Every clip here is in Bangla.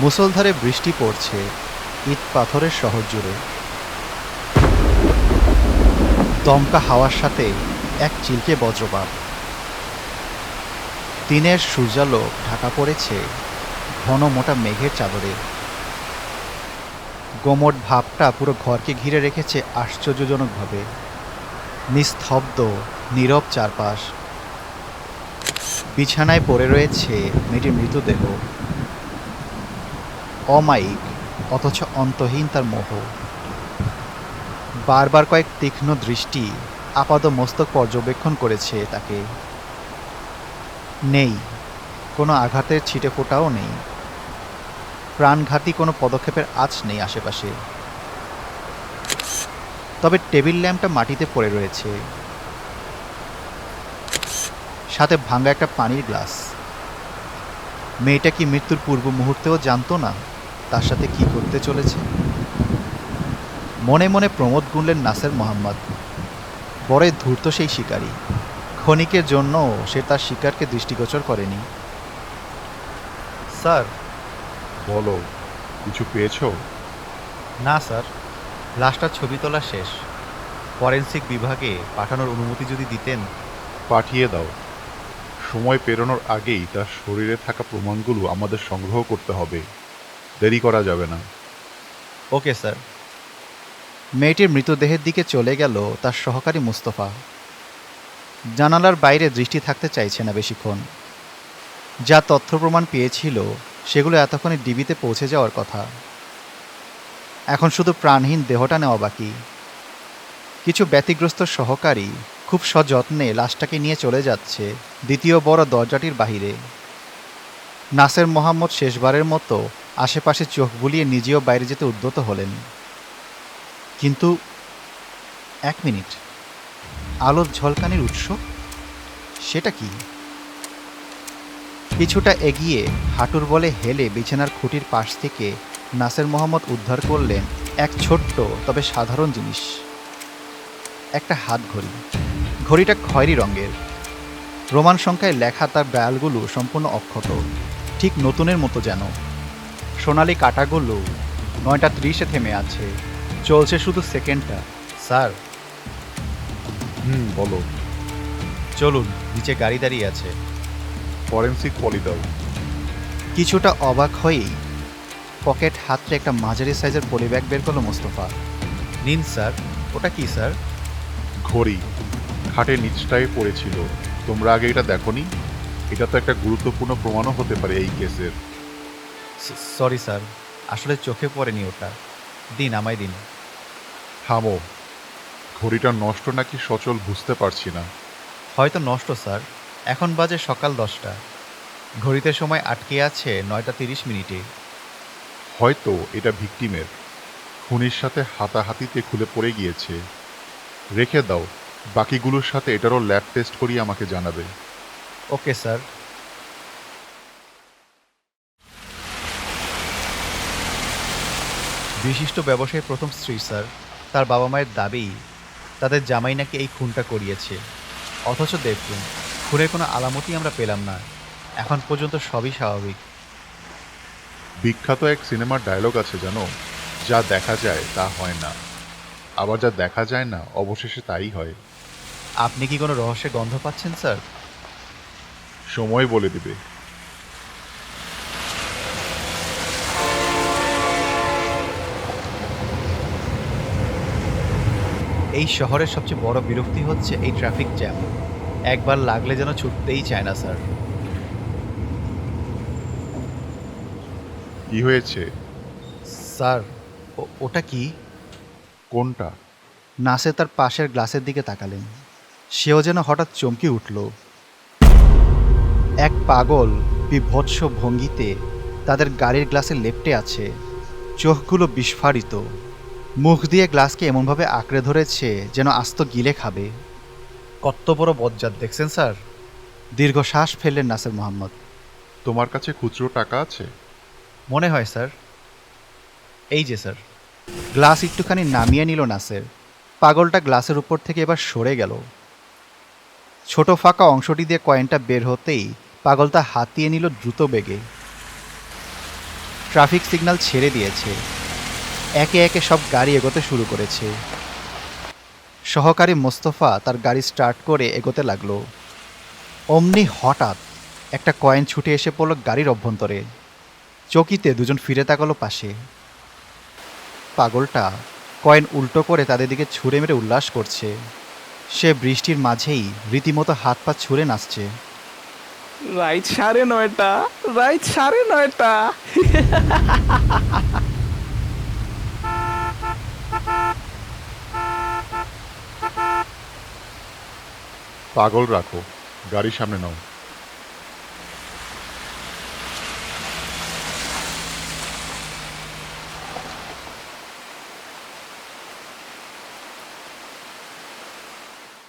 মুষলধারে বৃষ্টি পড়ছে, ইট পাথরের শহর জুড়ে দমকা হাওয়ার সাথে এক চিলকে বজ্রপাত। দিনের সূর্যালো ঢাকা পড়েছে ঘন মোটা মেঘের চাদরে। গোমট ভাবটা পুরো ঘরকে ঘিরে রেখেছে আশ্চর্যজনকভাবে। নিস্তব্ধ, নীরব চারপাশ। বিছানায় পড়ে রয়েছে মেয়েটির মৃতদেহ। অমায়িক, অথচ অন্তহীন তার মোহ। বারবার কয়েক তীক্ষ্ণ দৃষ্টি আপাদ মস্তক পর্যবেক্ষণ করেছে তাকে। নেই, কোনো আঘাতের ছিটে ফোটাও নেই। প্রাণঘাতী কোনো পদক্ষেপের আঁচ নেই আশেপাশে। তবে টেবিল ল্যাম্পটা মাটিতে পড়ে রয়েছে। সাথে ভাঙা একটা পানির গ্লাস। মেয়েটা কি মৃত্যুর পূর্ব মুহূর্তেও জানতো না? তার সাথে কি করতে চলেছে? মনে মনে প্রমোদ গুনলেন নাসের মোহাম্মদ। বড়ই ধূর্ত সেই শিকারী। ক্ষণিকের জন্য সে তার শিকারকে দৃষ্টিগোচর করেনি। স্যার। বলো কিছু পেয়েছ? না স্যার। লাশটার ছবি তোলা শেষ। ফরেন্সিক বিভাগে পাঠানোর অনুমতি যদি দিতেন। পাঠিয়ে দাও। সময় পেরোনোর আগেই তার শরীরে থাকা প্রমাণগুলো আমাদের সংগ্রহ করতে হবে। দেরি করা যাবে না। Okay sir. মেয়েটির মৃতদেহের দিকে চলে গেল তার সহকারী মুস্তফা। জানালার বাইরে দৃষ্টি থাকতে চাইছে না বেশিক্ষণ। যা তথ্য প্রমাণ পেয়েছিল সেগুলো এতক্ষণে ডিবিতে পৌঁছে যাওয়ার কথা। এখন শুধু প্রাণহীন দেহটা নেওয়া বাকি। কিছু ব্যতিগ্রস্ত সহকারী খুব সযত্নে লাশটাকে নিয়ে চলে যাচ্ছে দ্বিতীয় বড় দরজাটির বাহিরে। নাসের মোহাম্মদ শেষবারের মতো আশেপাশে চোখ বুলিয়ে নিজেও বাইরে যেতে উদ্যত হলেন। কিন্তু এক মিনিট, আলোর ঝলকানির উৎস? সেটা কি? কিছুটা এগিয়ে হাঁটুর বলে হেলে বিছানার খুঁটির পাশ থেকে নাসের মোহাম্মদ উদ্ধার করলেন এক ছোট্ট, তবে সাধারণ জিনিস। একটা হাত ঘড়ি ঘড়িটা খয়েরি রঙের। রোমান সংখ্যায় লেখা তার ডায়ালগুলো সম্পূর্ণ অক্ষত। ঠিক নতুনের মতো যেন। সোনালি কাটাগুলো নয়টা ত্রিশে থেমে আছে। চলছে শুধু সেকেন্ডটা। স্যার। হুম বলো। চলুন নিচে গাড়ি দাঁড়িয়ে আছে। ফরেন্সিক পলি দাও। কিছুটা অবাক হয়েই পকেট হাতরে একটা মাঝারি সাইজের পলিব্যাগ বের করল মোস্তফা। নিন স্যার। ওটা কি স্যার? ঘড়ি। খাটের নিচটায় পড়েছিল। তোমরা আগে এটা দেখোনি? এটা তো একটা গুরুত্বপূর্ণ প্রমাণও হতে পারে এই কেসের। সরি স্যার আসলে চোখে পড়েনি ওটা। দিন আমায় দিন। থামো। ঘড়িটা নষ্ট নাকি সচল বুঝতে পারছি না। হয়তো নষ্ট স্যার এখন বাজে সকাল দশটা। ঘড়িতে সময় আটকে আছে নয়টা তিরিশ মিনিটে। হয়তো এটা ভিকটিমের। খুনির সাথে হাতাহাতিতে খুলে পড়ে গিয়েছে। রেখে দাও। বাকিগুলোর সাথে এটারও ল্যাব টেস্ট করিয়ে আমাকে জানাবে। ওকে স্যার বিশিষ্ট ব্যবসায়ী প্রথম স্ত্রী স্যার। তার বাবা মায়ের দাবি তাদের জামাই নাকি এই খুনটা করিয়েছে। অথচ দেখুন খুনের কোনো আলামতই আমরা পেলাম না। এখন পর্যন্ত সবই স্বাভাবিক। বিখ্যাত এক সিনেমার ডায়লগ আছে জানো? যা দেখা যায় তা হয় না। আবার যা দেখা যায় না অবশেষে তাই হয়। আপনি কি কোনো রহস্যের গন্ধ পাচ্ছেন স্যার? সময় বলে দিবে। এই শহরের সবচেয়ে বড় বিরক্তি হচ্ছে এই ট্রাফিক জ্যাম একবার লাগলে যেন ছুটতেই চায় না স্যার কি হয়েছে? স্যার ওটা কি? কোনটা? নাসে তার পাশের গ্লাসের দিকে তাকালেন। সেও যেন হঠাৎ চমকে উঠল। এক পাগল বিভৎস ভঙ্গিতে তাদের গাড়ির গ্লাসে লেপটে আছে। চোখগুলো বিস্ফারিত। মুখ দিয়ে গ্লাসকে এমনভাবে আঁকড়ে ধরেছে যেন আস্ত গিলে খাবে। কত বড় বজ্জাত দেখছেন স্যার? দীর্ঘ শ্বাস ফেললেন নাসের মোহাম্মদ। তোমার কাছে খুচরো টাকা আছে? মনে হয় স্যার। এই যে স্যার। গ্লাস একটুখানি নামিয়ে নিল নাসের। পাগলটা গ্লাসের উপর থেকে এবার সরে গেল। ছোট ফাঁকা অংশটি দিয়ে কয়েনটা বের হতেই পাগলটা হাতিয়ে নিল দ্রুত বেগে। ট্রাফিক সিগন্যাল ছেড়ে দিয়েছে। একে একে সব গাড়ি এগোতে শুরু করেছে। সহকারী মোস্তফা তার গাড়ি স্টার্ট করে এগোতে লাগল। অমনি হঠাৎ একটা কয়েন ছুটে এসে পড়ল গাড়ির অভ্যন্তরে। চকিতে দুজন ফিরে তাকালো পাশে। পাগলটা কয়েন উল্টো করে তাদের দিকে ছুঁড়ে মেরে উল্লাস করছে। সে বৃষ্টির মাঝেই রীতিমতো হাত পা ছুঁড়ে নাচছে। রাইট সাড়ে নয়টা, রাইট সাড়ে নয়টা। পাগল রাখো, গাড়ি সামনে নাও।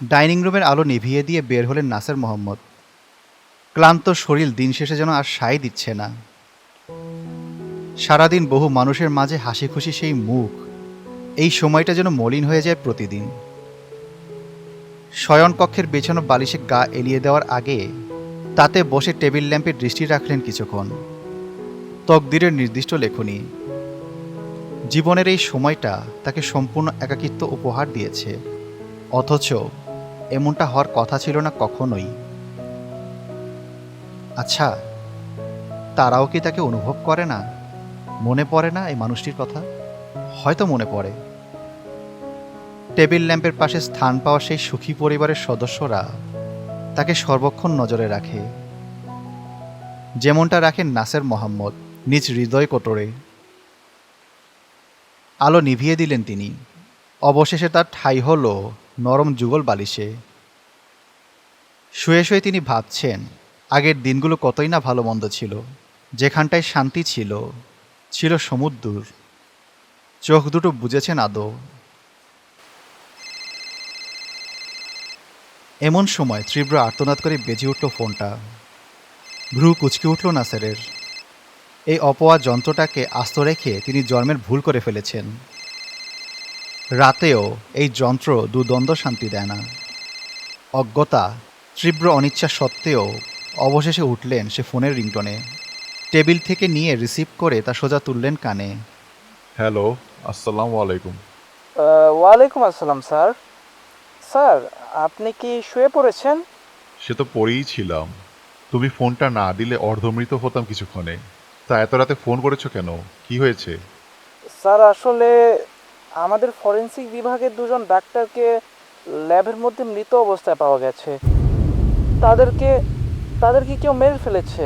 ডাইনিং রুমের আলো নিভিয়ে দিয়ে বের হলেন নাসের মোহাম্মদ। ক্লান্ত শরীর দিন শেষে যেন আর সাই দিচ্ছে না। সারাদিন বহু মানুষের মাঝে হাসি খুশি সেই মুখ, এই সময়টা যেন মলিন হয়ে যায় প্রতিদিন। শয়নকক্ষের বেছানো বালিশে গা এলিয়ে দেওয়ার আগে তাতে বসে টেবিল ল্যাম্পে দৃষ্টি রাখলেন কিছুক্ষণ। তকদিরের নির্দিষ্ট লেখনী। জীবনের এই সময়টা তাকে সম্পূর্ণ একাকিত্ব উপহার দিয়েছে। অথচ এমনটা হওয়ার কথা ছিল না কখনোই। আচ্ছা তারাও কি তাকে অনুভব করে না? মনে পড়ে না এই মানুষটির কথা? হয়তো মনে পড়ে। টেবিল ল্যাম্পের পাশে স্থান পাওয়া সেই সুখী পরিবারের সদস্যরা তাকে সর্বক্ষণ নজরে রাখে। যেমনটা রাখেন নাসের মোহাম্মদ নিজ হৃদয় কোটরে। আলো নিভিয়ে দিলেন তিনি। অবশেষে তার ঠাই হল নরম যুগল বালিশে। শুয়ে শুয়ে তিনি ভাবছেন, আগের দিনগুলো কতই না ভালো মন্দ ছিল। যেখানটায় শান্তি ছিল ছিল সমুদ্র চোখ দুটো বুঝেছেন আদৌ। এমন সময় তীব্র আর্তনাদ করে বেজে উঠল ফোনটা। ভ্রু কুচকে উঠল নাসেরের। এই অপয়া যন্ত্রটাকে আস্ত রেখে তিনি জন্মের ভুল করে ফেলেছেন। রাতেও এই যন্ত্র দুদ্বন্দ্ব শান্তি দেয় না। অজ্ঞতা তীব্র অনিচ্ছা সত্ত্বেও অবশেষে উঠলেন সে ফোনের রিংটনে। টেবিল থেকে নিয়ে রিসিভ করে তা সোজা তুললেন কানে। হ্যালো আসসালামু আলাইকুম। ওয়ালাইকুম আসসালাম স্যার। স্যার আপনি কি শুয়ে পড়েছেন? সে তো পড়েই ছিলাম। তুমি ফোনটা না দিলে অর্ধমৃত হতাম কিছুক্ষণে। তা এত রাতে ফোন করেছ কেন? কি হয়েছে? স্যার আসলে আমাদের ফরেনসিক বিভাগের দুজন ডাক্তারকে ল্যাবের মধ্যে মৃত অবস্থায় পাওয়া গেছে। তাদেরকে তাদেরকে কেউ মেরে ফেলেছে?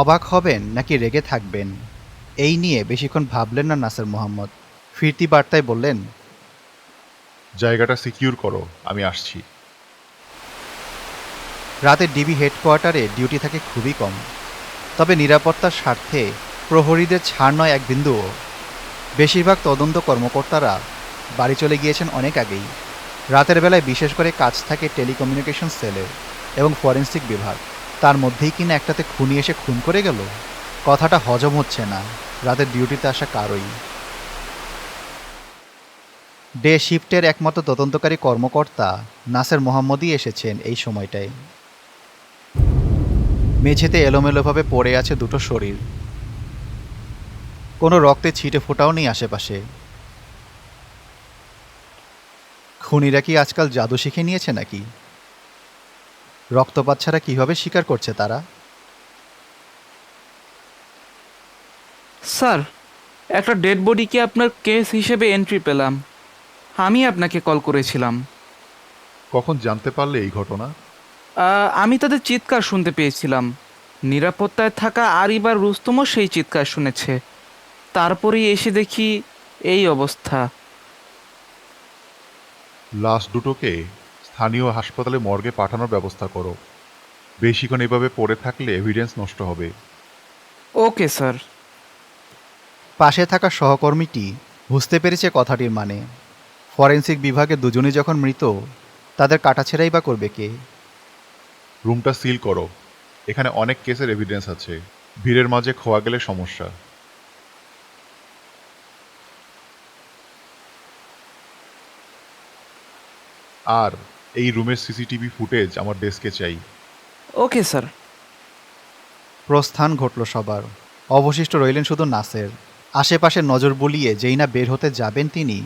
অবাক হবেন নাকি রেগে থাকবেন? এই নিয়ে বেশিক্ষণ ভাবলেন না নাসের মোহাম্মদ। ফিরতি বার্তায় বললেন জায়গাটা সিকিউর করো, আমি আসছি। রাতে ডিবি হেডকোয়ার্টারে ডিউটি থাকে খুবই কম। তবে নিরাপত্তার স্বার্থে প্রহরীদের ছাড় নয় এক বিন্দুও বেশিরভাগ তদন্ত কর্মকর্তারা বাড়ি চলে গিয়েছেন অনেক আগেই। রাতের বেলায় বিশেষ করে কাজ থাকে টেলিকমিউনিকেশন সেলে এবং ফরেন্সিক বিভাগ। তার মধ্যেই কিনা একটাতে খুনি এসে খুন করে গেল? কথাটা হজম হচ্ছে না। রাতের ডিউটিতে আসা কারোই। ডে শিফটের একমাত্র তদন্তকারী কর্মকর্তা নাসের মোহাম্মদই এসেছেন এই সময়টায়। মেঝেতে এলোমেলোভাবে পড়ে আছে দুটো শরীর। কোনো রক্তে ছিটে ফোটাও নেই আশেপাশে। খুনিরা কি আজকাল জাদু শিখে নিয়েছে নাকি? রক্তপাত ছাড়া কীভাবে স্বীকার করছে তারা? স্যার, একটা ডেড বডিকে আপনার কেস হিসেবে এন্ট্রি পেলাম? আমি আপনাকে কল করেছিলাম। কখন জানতে পারলে এই ঘটনা? আহ, আমি তাদের চিৎকার শুনতে পেয়েছিলাম। নিরাপত্তায় থাকা আরিবার রুস্তমও সেই চিৎকার শুনেছে। তারপরেই এসে দেখি এই অবস্থা। লাশ দুটোকে স্থানীয় হাসপাতালে মর্গে পাঠানোর ব্যবস্থা করো। বেশিক্ষণ এভাবে পড়ে থাকলে এভিডেন্স নষ্ট হবে। Okay sir. পাশে থাকা সহকর্মীটি বুঝতে পেরেছে কথাটির মানে। ফরেন্সিক বিভাগে দুজনে যখন মৃত তাদের কাটাছেড়াই বা করবে কে? রুমটা সিল করো। এখানে অনেক কেসের এভিডেন্স আছে। ভিড়ের মাঝে খোয়া গেলে সমস্যা। আর এই রুমের সিসিটিভি ফুটেজ আমার ডেস্কে চাই। Okay sir. প্রস্থান ঘটল সবার। অবশিষ্ট রইলেন শুধু নাসের। আশেপাশে নজর বুলিয়ে যেই না বের হতে যাবেন তিনি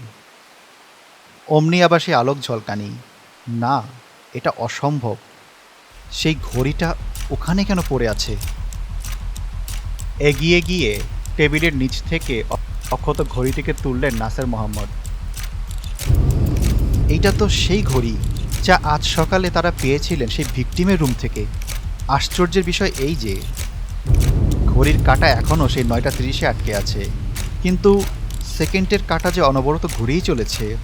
অমনি আবার সেই আলোক ঝলকানি। না, এটা অসম্ভব। সেই ঘড়িটা ওখানে কেন পড়ে আছে? এগিয়ে গিয়ে টেবিলের নিচ থেকে অক্ষত ঘড়িটিকে তুললেন নাসের মোহাম্মদ। এইটা তো সেই ঘড়ি যা আজ সকালে তারা পেয়েছিলেন সেই ভিকটিমের রুম থেকে। আশ্চর্যের বিষয় এই যে, ঘড়ির কাঁটা এখনও সেই নয়টা তিরিশে আটকে আছে। কিন্তু সেকেন্ডের কাঁটা যে অনবরত ঘুরেই চলেছে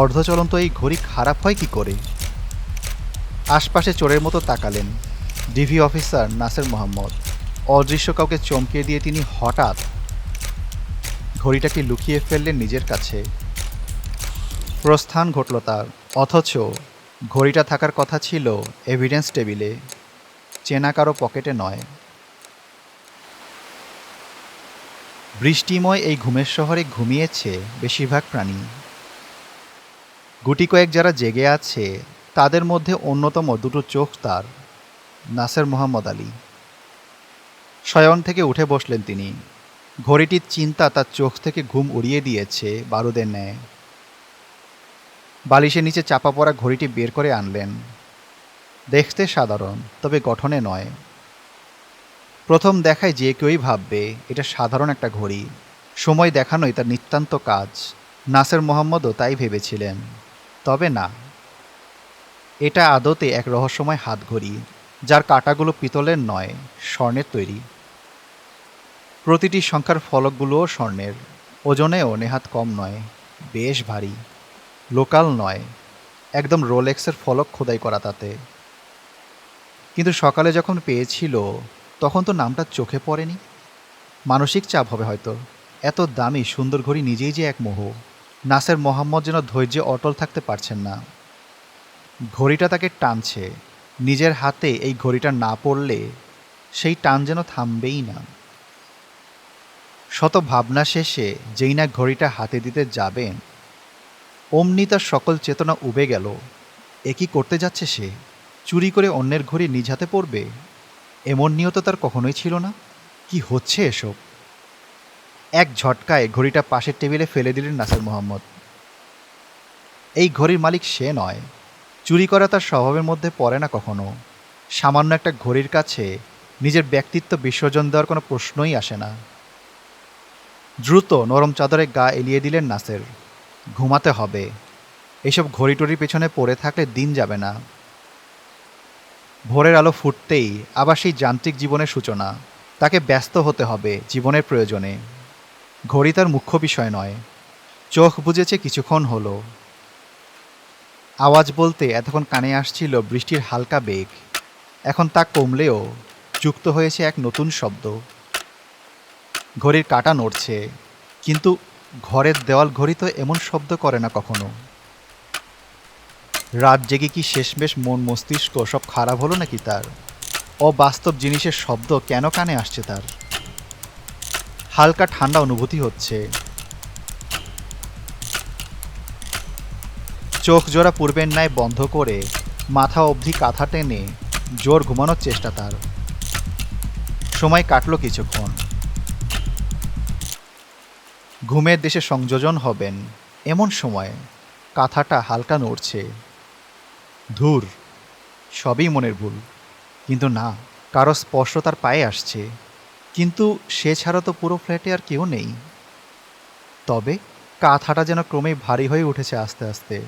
অর্ধচলন্ত এই ঘড়ি খারাপ হয় কি করে? আশপাশে চোরের মতো তাকালেন ডিভি অফিসার নাসের মোহাম্মদ। অদৃশ্য কাউকে চমকে দিয়ে তিনি হঠাৎ ঘড়িটাকে লুকিয়ে ফেললেন নিজের কাছে। প্রস্থান ঘটল তার, অথচ ঘড়িটা থাকার কথা ছিল এভিডেন্স টেবিলে চেনা কারও পকেটে নয়। বৃষ্টিময় এই ঘুমের শহরে ঘুমিয়েছে বেশিরভাগ প্রাণী। গুটি কয়েক যারা জেগে আছে, তাদের মধ্যে অন্যতম দুটো চোখ তার, নাসের মোহাম্মদ আলী। শয়ন থেকে উঠে বসলেন তিনি। ঘড়িটির চিন্তা তার চোখ থেকে ঘুম উড়িয়ে দিয়েছে বারুদের ন্যায়। বালিশের নিচে চাপা পড়া ঘড়িটি বের করে আনলেন। দেখতে সাধারণ, তবে গঠনে নয়। প্রথম দেখায় যে কেউই ভাববে, এটা সাধারণ একটা ঘড়ি। সময় দেখানোই তার নিতান্ত কাজ। নাসের মোহাম্মদও তাই ভেবেছিলেন। তবে না। এটা আদতে এক রহস্যময় হাতঘড়ি যার কাঁটাগুলো পিতলের নয়, স্বর্ণের তৈরি। প্রতিটি সংখ্যার ফলকগুলোও স্বর্ণের, ওজনেও নেহাত কম নয়, বেশ ভারী, লোকাল নয়, একদম রোলেক্সের ফলক খোদাই করা তাতে। কিন্তু সকালে যখন পেয়েছিল, তখন তো নামটা চোখে পড়েনি। মানসিক চাপ হবে হয়তো, এত দামি সুন্দর ঘড়ি নিজেই যে এক মোহ। নাসের মোহাম্মদ যেন ধৈর্যে অটল থাকতে পারছেন না। ঘড়িটা তাকে টানছে। নিজের হাতে এই ঘড়িটা না পড়লে সেই টান যেন থামবেই না। শত ভাবনা শেষে যেই না ঘড়িটা হাতে দিতে যাবেন, অমনি তার সকল চেতনা উবে গেল। এ কি করতে যাচ্ছে সে? চুরি করে অন্যের ঘড়ি নিজ হাতে পড়বে? এমন নিয়ত তার কখনোই ছিল না? কি হচ্ছে এসব? এক ঝটকায় ঘড়িটা পাশের টেবিলে ফেলে দিলেন নাসির মোহাম্মদ। এই ঘড়ির মালিক সে নয়। চুরি করা তার স্বভাবের মধ্যে পড়ে না কখনো। সামান্য একটা ঘড়ির কাছে নিজের ব্যক্তিত্ব বিসর্জন দেওয়ার কোনো প্রশ্নই আসে না। দ্রুত নরম চাদরে গা এলিয়ে দিলেন নাসের। ঘুমাতে হবে। এসব ঘড়ি টড়ির পেছনে পড়ে থাকলে দিন যাবে না। ভোরের আলো ফুটতেই আবার সেই যান্ত্রিক জীবনের সূচনা। তাকে ব্যস্ত হতে হবে জীবনের প্রয়োজনে। ঘড়ি তার মুখ্য বিষয় নয়। চোখ বুঝেছে কিছুক্ষণ হলো। আওয়াজ বলতে এতক্ষণ কানে আসছিল বৃষ্টির হালকা বেগ। এখন তা কমলেও যুক্ত হয়েছে এক নতুন শব্দ। ঘড়ির কাঁটা নড়ছে, কিন্তু ঘরের দেওয়াল ঘড়ি তো এমন শব্দ করে না কখনো। রাত জেগে কি শেষমেশ মন মস্তিষ্ক সব খারাপ হলো নাকি তার? অবাস্তব জিনিসের শব্দ কেন কানে আসছে তার? হালকা ঠান্ডা অনুভূতি হচ্ছে। চোখ জোড়া পূর্বের ন্যায় বন্ধ করে মাথা অবধি কাঁথা টেনে জোর ঘুমানোর চেষ্টা তার। সময় কাটলো কিছুক্ষণ। ঘুমের দেশে সংযোজন হবেন এমন সময় কাঁথাটা হালকা নড়ছে। ধুর, সবই মনের ভুল। কিন্তু না, কারও স্পর্শ তার পায়ে আসছে। কিন্তু সে ছাড়া তো পুরো ফ্ল্যাটে আর কেউ নেই। তবে কাঁথাটা যেন ক্রমেই ভারী হয়ে উঠেছে আস্তে আস্তে।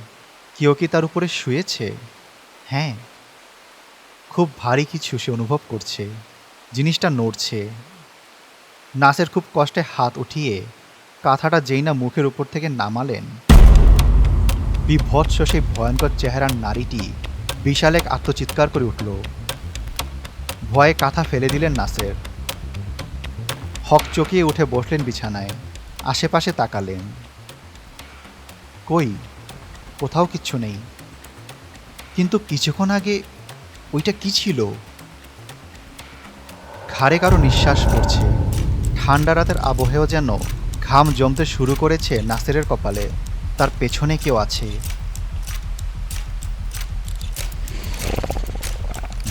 কেউ কি তার উপরে শুয়েছে? হ্যাঁ। খুব ভারী কিছু সে অনুভব করছে। জিনিসটা নড়ছে। নাসের খুব কষ্টে হাত উঠিয়ে কাঁথাটা যেই না মুখের উপর থেকে নামালেন। বিভৎস সেই ভয়ঙ্কর চেহারার নারীটি বিশাল এক আত্মচিৎকার করে উঠল। ভয়ে কাঁথা ফেলে দিলেন নাসের। হক চকিয়ে উঠে বসলেন বিছানায়, আশেপাশে তাকালেন। কই? কোথাও কিচ্ছু নেই। কিন্তু কিছুক্ষণ আগে ওইটা কি ছিল? ঘাড়ে কারও নিঃশ্বাস পড়ছে। ঠান্ডা রাতের আবহেও যেন ঘাম জমতে শুরু করেছে নাসেরের কপালে, তার পেছনে কেউ আছে।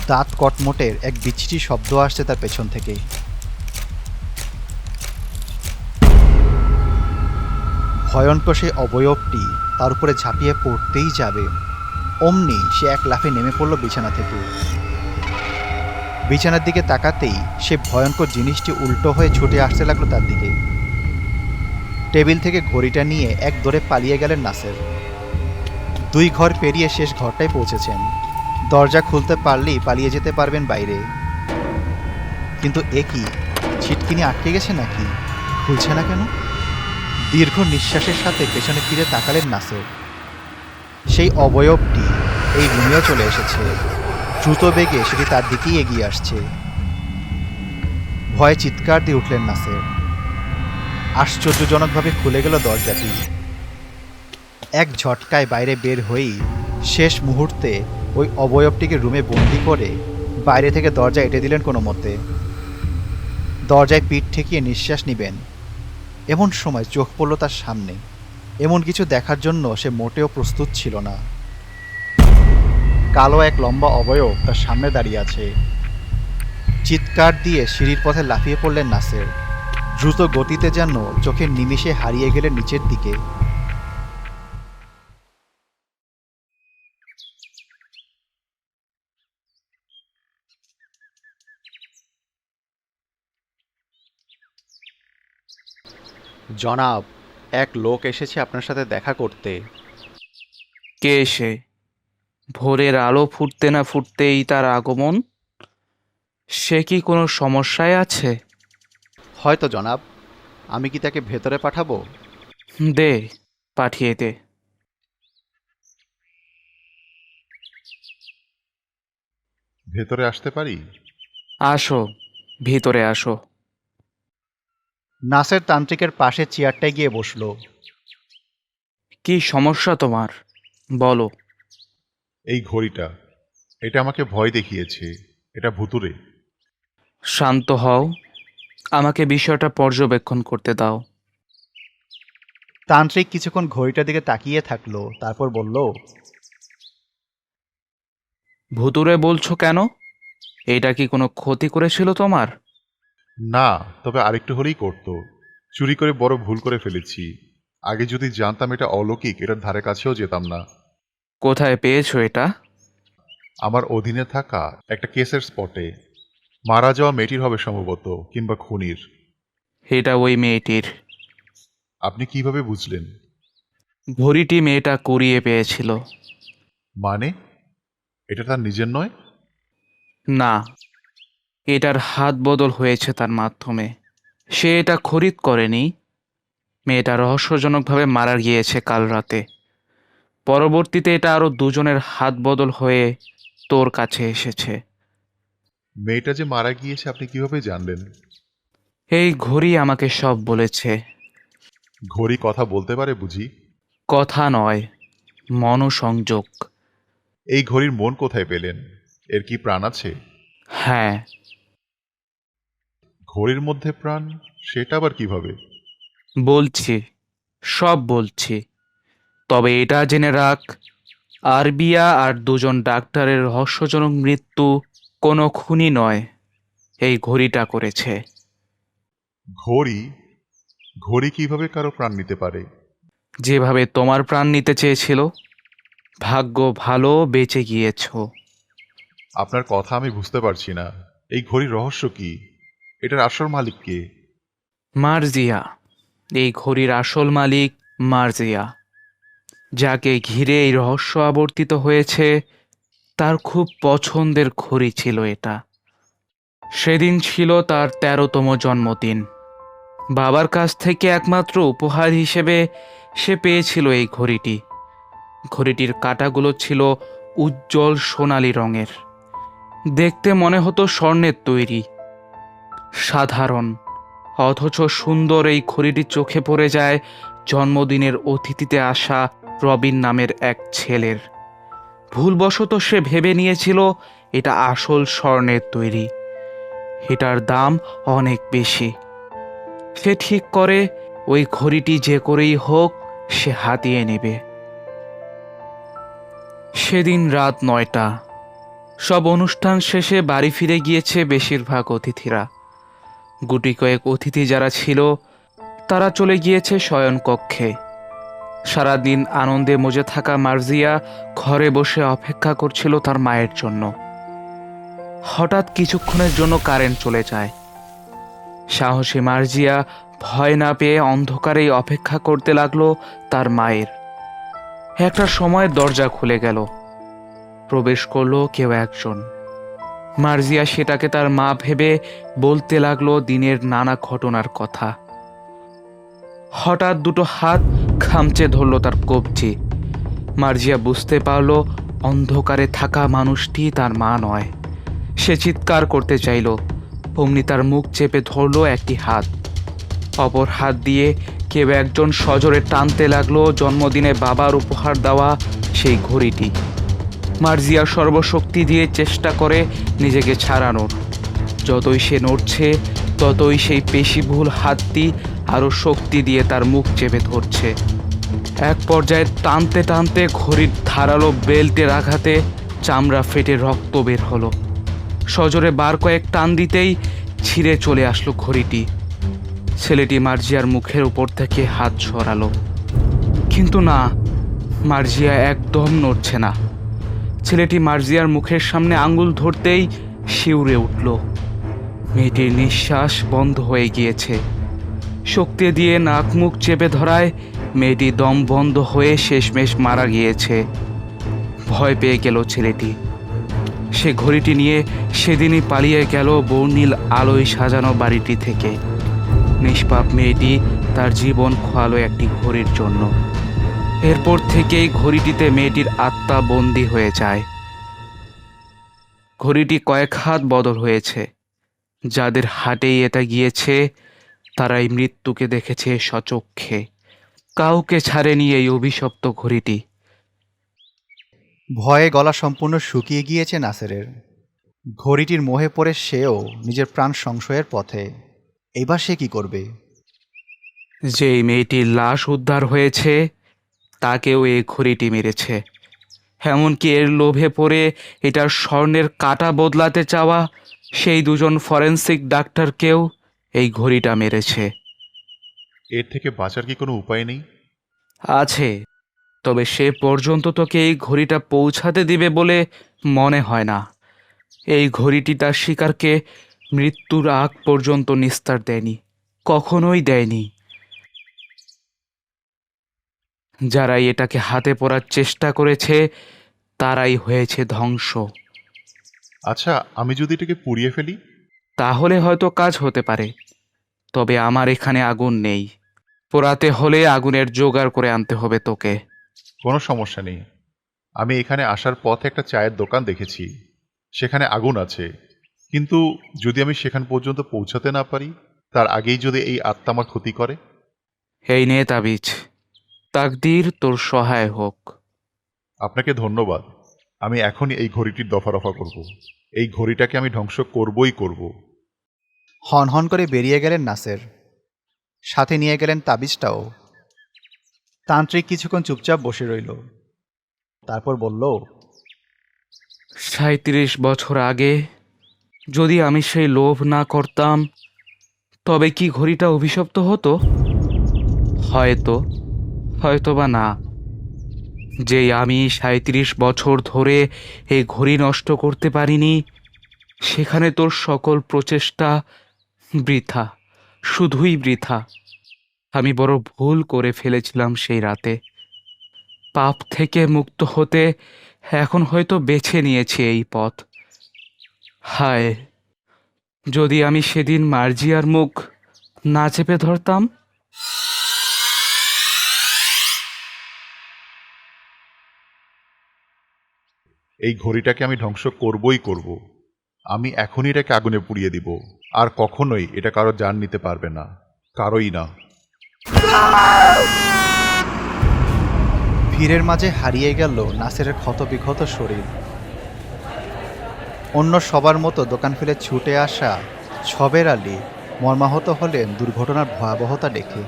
দাঁত কটমটের এক বিচ্ছিরি শব্দ আসছে তার পেছন থেকে। ভয়ঙ্কর সেই অবয়বটি তার উপরে ঝাঁপিয়ে পড়তেই যাবে। অমনি সে এক লাফে নেমে পড়ল বিছানা থেকে। বিছানার দিকে তাকাতেই সে ভয়ঙ্কর জিনিসটি উল্টো হয়ে ছুটে আসতে লাগল তার দিকে। টেবিল থেকে ঘড়িটা নিয়ে এক দৌড়ে পালিয়ে গেলেন নাসের। দুই ঘর পেরিয়ে শেষ ঘরটায় পৌঁছেছেন। দরজা খুলতে পারলেই পালিয়ে যেতে পারবেন বাইরে। কিন্তু এ কি? ছিটকিনি আটকে গেছে নাকি? খুলছে না কেন? দীর্ঘ নিঃশ্বাসের সাথে পেছনে ফিরে তাকালেন নাসের। সেই অবয়বটি এই রুমেও চলে এসেছে। দ্রুত বেগে সেটি তার দিকেই এগিয়ে আসছে। ভয়ে চিৎকার দিয়ে উঠলেন নাসের। আশ্চর্যজনকভাবে খুলে গেল দরজাটি। এক ঝটকায় বাইরে বের হয়েই শেষ মুহূর্তে ওই অবয়বটিকে রুমে বন্দি করে বাইরে থেকে দরজা এঁটে দিলেন কোনো মতে দরজায় পিঠ ঠেকিয়ে নিঃশ্বাস নিবেন। এমন সময় চোখ পড়ল তার সামনে। এমন কিছু দেখার জন্য সে মোটেও প্রস্তুত ছিল না। কালো এক লম্বা অবয়ব তার সামনে দাঁড়িয়ে আছে। চিৎকার দিয়ে সিঁড়ির পথে লাফিয়ে পড়লেন নাসের। দ্রুত গতিতে যেন চোখের নিমিষে হারিয়ে গেলেন নিচের দিকে। জনাব এক লোক এসেছে আপনার সাথে দেখা করতে। কে সে ভোরের আলো ফুটতে না ফুটতেই তার আগমন? সে কি কোনো সমস্যায় আছে? হয়তো জনাব আমি কি তাকে ভেতরে পাঠাবো? দে পাঠিয়ে দে। ভেতরে আসতে পারি? আসো ভিতরে আসো। নাসের তান্ত্রিকের পাশে চেয়ারটায় গিয়ে বসল। কি সমস্যা তোমার? বলো। এই ঘড়িটা এটা আমাকে ভয় দেখিয়েছে। এটা ভুতুরে শান্ত হও। আমাকে বিষয়টা পর্যবেক্ষণ করতে দাও। তান্ত্রিক কিছুক্ষণ ঘড়িটার দিকে তাকিয়ে থাকল তারপর বলল ভুতুরে বলছো কেন? এটা কি কোনো ক্ষতি করেছিল তোমার? না তবে আরেকটু হলেই করতো। চুরি করে বড় ভুল করে ফেলেছি। আগে যদি জানতাম এটা অলৌকিক এটার ধারে কাছেও যেতাম না। কোথায় পেয়েছ এটা? আমার অধীনে থাকা একটা কেসের স্পটে। মারা যাওয়া মেয়েটির হবে সম্ভবত কিংবা খুনির। এটা ওই মেয়েটির। আপনি কীভাবে বুঝলেন? ঘড়িটি মেয়েটা কুড়িয়ে পেয়েছিল। মানে? এটা তার নিজের নয়? না। এটার হাত বদল হয়েছে তার মাধ্যমে। সে এটা খরিদ করেনি। মেয়েটা রহস্যজনকভাবে মারা গিয়েছে কাল রাতে। পরবর্তীতে এটা আরও দুজনের হাত বদল হয়ে তোর কাছে এসেছে। মেয়েটা যে মারা গিয়েছে আপনি কীভাবে জানলেন? এই ঘড়ি আমাকে সব বলেছে। ঘড়ি কথা বলতে পারে বুঝি? কথা নয় মনসংযোগ। এই ঘড়ির মন কোথায় পেলেন? এর কি প্রাণ আছে? হ্যাঁ ঘড়ির মধ্যে প্রাণ সেটা আবার কীভাবে? বলছি সব বলছি। তবে এটা জেনে রাখ আরবিয়া আর দুজন ডাক্তারের রহস্যজনক মৃত্যু কোনো খুনি নয় এই ঘড়িটা করেছে। ঘড়ি? ঘড়ি কীভাবে কারও প্রাণ নিতে পারে? যেভাবে তোমার প্রাণ নিতে চেয়েছিল ভাগ্য ভালো বেঁচে গিয়েছো। আপনার কথা আমি বুঝতে পারছি না। এই ঘড়ির রহস্য কি? এটার আসল মালিক কে? মার্জিয়া। এই ঘড়ির আসল মালিক মার্জিয়া। যাকে ঘিরে এই রহস্য আবর্তিত হয়েছে, তার খুব পছন্দের ঘড়ি ছিল এটা। সেদিন ছিল তার তেরোতম জন্মদিন। বাবার কাছ থেকে একমাত্র উপহার হিসেবে সে পেয়েছিল এই ঘড়িটি। ঘড়িটির কাঁটাগুলো ছিল উজ্জ্বল সোনালি রঙের। দেখতে মনে হতো স্বর্ণের তৈরি। সাধারণ, অথচ সুন্দর এই ঘড়িটি চোখে পড়ে যায় জন্মদিনের অতিথিতে আসা রবিন নামের এক ছেলের। ভুলবশত সে ভেবে নিয়েছিল এটা আসল স্বর্ণের তৈরি। এটার দাম অনেক বেশি। সে ঠিক করে ওই ঘড়িটি যে করেই হোক, সে হাতিয়ে নেবে। সেদিন রাত নয়টা। সব অনুষ্ঠান শেষে বাড়ি ফিরে গিয়েছে বেশিরভাগ অতিথিরা। গুটি কয়েক অতিথি যারা ছিল, তারা চলে গিয়েছে শয়নকক্ষে। সারাদিন আনন্দে মজে থাকা মার্জিয়া ঘরে বসে অপেক্ষা করছিল তার মায়ের জন্য। হঠাৎ কিছুক্ষণের জন্য কারেন্ট চলে যায়। সাহসী মার্জিয়া ভয় না পেয়ে অন্ধকারেই অপেক্ষা করতে লাগল তার মায়ের। একটা সময় দরজা খুলে গেল। প্রবেশ করল কেউ একজন। মার্জিয়া সেটাকে তার মা ভেবে বলতে লাগল দিনের নানা ঘটনার কথা। হঠাৎ দুটো হাত খামচে ধরলো তার কবজি। মার্জিয়া বুঝতে পারল অন্ধকারে থাকা মানুষটি তার মা নয়। সে চিৎকার করতে চাইল। অমনি তার মুখ চেপে ধরলো একটি হাত। অপর হাত দিয়ে কেউ একজন সজোরে টানতে লাগল, জন্মদিনে বাবার উপহার দেওয়া সেই ঘড়িটি। মার্জিয়া সর্বশক্তি দিয়ে চেষ্টা করে নিজেকে ছাড়ানোর। যতই সে নড়ছে, ততই সেই পেশিভুল হাতটি আরও শক্তি দিয়ে তার মুখ চেপে ধরছে। এক পর্যায়ে টানতে টানতে ঘড়ির ধারালো বেল্টের আঘাতে চামড়া ফেটে রক্ত বের হলো। সজোরে বার কয়েক টান দিতেই ছিঁড়ে চলে আসলো ঘড়িটি। ছেলেটি মার্জিয়ার মুখের উপর থেকে হাত সরালো। কিন্তু না, মার্জিয়া একদম নড়ছে না। ছেলেটি মার্জিয়ার মুখের সামনে আঙ্গুল ধরতেই শিউরে উঠল। মেয়েটির নিঃশ্বাস বন্ধ হয়ে গিয়েছে। শক্তি দিয়ে নাক মুখ চেপে ধরায় মেয়েটি দম বন্ধ হয়ে শেষমেশ মারা গিয়েছে। ভয় পেয়ে গেল ছেলেটি। সে ঘড়িটি নিয়ে সেদিনই পালিয়ে গেল বর্ণিল আলোয় সাজানো বাড়িটি থেকে। নিষ্পাপ মেয়েটি তার জীবন খোয়ালো একটি ঘড়ির জন্য। এরপর থেকেই ঘড়িটিতে মেয়েটির আত্মা বন্দী হয়ে যায়। ঘড়িটি কয়েক হাত বদল হয়েছে। যাদের হাটেই এটা গিয়েছে তারাই মৃত্যুকে দেখেছে সচক্ষে। কাউকে ছাড়েনি এই অভিশপ্ত ঘড়িটি। ভয়ে গলা সম্পূর্ণ শুকিয়ে গিয়েছে নাসেরের। ঘড়িটির মোহে পড়ে সেও নিজের প্রাণ সংশয়ের পথে। এবার সে কি করবে? যে মেয়েটির লাশ উদ্ধার হয়েছে তাকেও এই ঘড়িটি মেরেছে। এমনকি এর লোভে পড়ে এটার স্বর্ণের কাটা বদলাতে চাওয়া সেই দুজন ফরেন্সিক ডাক্তারকেও এই ঘড়িটা মেরেছে। এর থেকে বাঁচার কি কোনো উপায় নেই? আছে তবে সে পর্যন্ত তোকে এই ঘড়িটা পৌঁছাতে দিবে বলে মনে হয় না। এই ঘড়িটি তার শিকারকে মৃত্যুর আগ পর্যন্ত নিস্তার দেয়নি কখনোই দেয়নি। যারাই এটাকে হাতে পড়ার চেষ্টা করেছে তারাই হয়েছে ধ্বংস। আচ্ছা আমি যদি এটাকে পুড়িয়ে ফেলি? তাহলে হয়তো কাজ হতে পারে তবে আমার এখানে আগুন নেই। পোড়াতে হলে আগুনের জোগাড় করে আনতে হবে তোকে। কোনো সমস্যা নেই। আমি এখানে আসার পথে একটা চায়ের দোকান দেখেছি। সেখানে আগুন আছে। কিন্তু যদি আমি সেখান পর্যন্ত পৌঁছাতে না পারি তার আগেই যদি এই আত্মা আমার ক্ষতি করে? এই নে তাবিজ। তাকদির তোর সহায় হোক। আপনাকে ধন্যবাদ। আমি এখনই এই ঘড়িটির দফা রফা করব। এই ঘড়িটাকে আমি ধ্বংস করবই করব। হন হন করে বেরিয়ে গেলেন নাসের। সাথে নিয়ে গেলেন তাবিজটাও। তান্ত্রিক কিছুক্ষণ চুপচাপ বসে রইল। তারপর বলল সাঁত্রিশ বছর আগে যদি আমি সেই লোভ না করতাম তবে কি ঘড়িটা অভিশপ্ত হতো? হয়তো। হয়তো বা না। যে আমি সাঁত্রিশ বছর ধরে এই ঘড়ি নষ্ট করতে পারিনি, সেখানে তোর সকল প্রচেষ্টা বৃথা, শুধুই বৃথা। আমি বড় ভুল করে ফেলেছিলাম সেই রাতে। পাপ থেকে মুক্ত হতে এখন হয়তো বেছে নিয়েছি এই পথ। হায়, যদি আমি সেদিন মার্জিয়ার মুখ না চেপে ধরতাম এই ঘড়িটাকে আমি ধ্বংস করবই করব। আমি এখনই এটাকে আগুনে পুড়িয়ে দিব। আর কখনোই এটা কারও জান নিতে পারবে না। কারোই না। ভিড়ের মাঝে হারিয়ে গেল নাসেরের ক্ষতবিক্ষত শরীর। অন্য সবার মতো দোকান ফেলে ছুটে আসা ছবের আলী মর্মাহত হলেন দুর্ঘটনার ভয়াবহতা দেখে।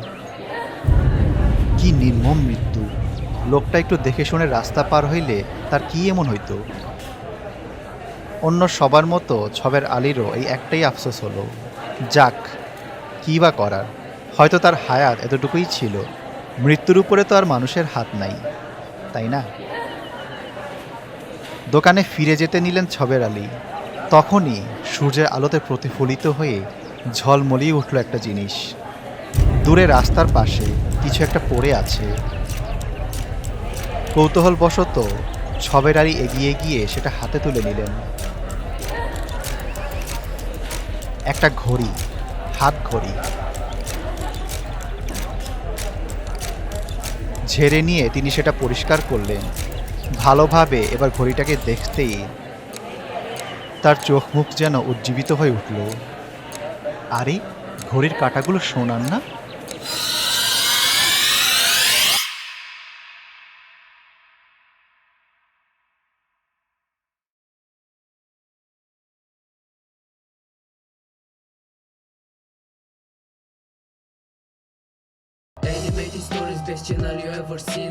কি নির্মম মৃত্যু। লোকটা একটু দেখে শুনে রাস্তা পার হইলে তার কি এমন হইতো? অন্য সবার মতো ছবের আলীরও এই একটাই আফসোস হলো। যাক, কী বা করার? হয়তো তার হায়াত এতটুকুই ছিল। মৃত্যুর উপরে তো আর মানুষের হাত নাই, তাই না? দোকানে ফিরে যেতে নিলেন ছবের আলী। তখনই সূর্যের আলোতে প্রতিফলিত হয়ে ঝলমলিয়ে উঠল একটা জিনিস। দূরে রাস্তার পাশে কিছু একটা পড়ে আছে। কৌতূহলবশত ছবের আলী এগিয়ে গিয়ে সেটা হাতে তুলে নিলেন। একটা ঘড়ি, হাত ঘড়ি। ঝেড়ে নিয়ে তিনি সেটা পরিষ্কার করলেন। ভালোভাবে এবার ঘড়িটাকে দেখতেই তার চোখ মুখ যেন উজ্জীবিত হয়ে উঠল। আরে, ঘড়ির কাঁটাগুলো শোনান না? see